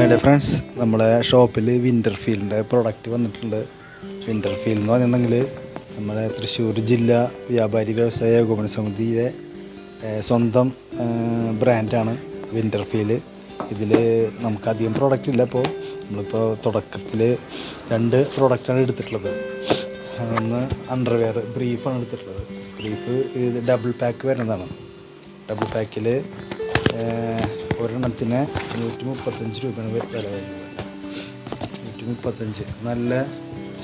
മേലെ ഫ്രണ്ട്സ് നമ്മുടെ ഷോപ്പിൽ വിന്റർ ഫീൽഡിന്റെ പ്രൊഡക്റ്റ് വന്നിട്ടുണ്ട്. വിന്റർ ഫീൽഡ് എന്ന് പറഞ്ഞിട്ടുണ്ടെങ്കിൽ നമ്മുടെ തൃശ്ശൂർ ജില്ല വ്യാപാരി വ്യവസായ ഏകോപന സമിതിയിലെ സ്വന്തം ബ്രാൻഡാണ് വിന്റർ ഫീൽ ഇതിൽ നമുക്കധികം പ്രോഡക്റ്റ് ഇല്ല ഇപ്പോൾ നമ്മളിപ്പോൾ തുടക്കത്തിൽ രണ്ട് പ്രോഡക്റ്റാണ് എടുത്തിട്ടുള്ളത്. ഒന്ന് അണ്ടർവെയർ ബ്രീഫാണ് എടുത്തിട്ടുള്ളത്. ബ്രീഫ് ഇത് ഡബിൾ പാക്ക് വരുന്നതാണ്. ഡബിൾ പാക്കിൽ ഒരെണ്ണത്തിന് നൂറ്റി മുപ്പത്തഞ്ച് രൂപയാണ് വില വരുന്നത്. നൂറ്റി മുപ്പത്തഞ്ച് നല്ല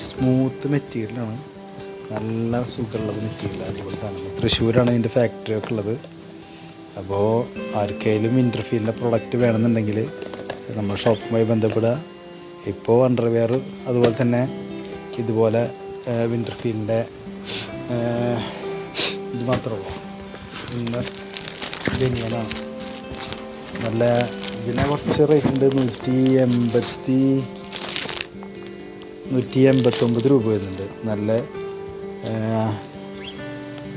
സ്മൂത്ത് മെറ്റീരിയലാണ് നല്ല സുഖമുള്ളത് മെറ്റീരിയലാണ് അടിപൊളി സാധനം തൃശ്ശൂരാണ് ഇതിന്റെ ഫാക്ടറി ഒക്കെ ഉള്ളത്. അപ്പോൾ ആർക്കെങ്കിലും ഇന്റർഫീൽഡിന്റെ പ്രൊഡക്റ്റ് വേണമെന്നുണ്ടെങ്കിൽ നമ്മുടെ ഷോപ്പുമായി ബന്ധപ്പെടുക. ഇപ്പോൾ അണ്ടർവെയർ അതുപോലെ തന്നെ ഇതുപോലെ വിന്റർഫീൽഡിന്റെ ഇത് മാത്രമേ ഉള്ളൂ. ഇന്ന് ബനിയനാണ് നല്ല ഇതിനെ കുറച്ച് റേറ്റ് ഉണ്ട്. നൂറ്റി എൺപത്തി നൂറ്റി എൺപത്തൊമ്പത് രൂപ വരുന്നുണ്ട്. നല്ല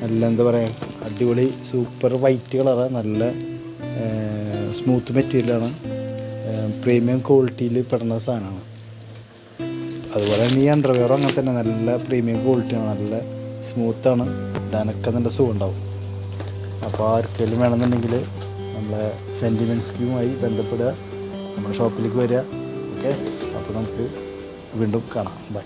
നല്ല എന്താ പറയുക അടിപൊളി സൂപ്പർ വൈറ്റ് കളറാണ് നല്ല സ്മൂത്ത് മെറ്റീരിയലാണ് പ്രീമിയം ക്വാളിറ്റിയിൽ പെടുന്ന സാധനമാണ്. അതുപോലെ തന്നെ ഈ അണ്ടർവെയറും അങ്ങനെ തന്നെ നല്ല പ്രീമിയം ക്വാളിറ്റിയാണ് നല്ല സ്മൂത്താണ് ഇടാനൊക്കെ നല്ല സുഖം ഉണ്ടാവും. അപ്പോൾ ആർക്കെങ്കിലും വേണമെന്നുണ്ടെങ്കിൽ നമ്മളെ സെന്റിമെന്റ് സ്കീമുമായി ബന്ധപ്പെടുക. നമ്മുടെ ഷോപ്പിലേക്ക് വരിക. ഓക്കെ അപ്പോൾ നമുക്ക് വീണ്ടും കാണാം. ബൈ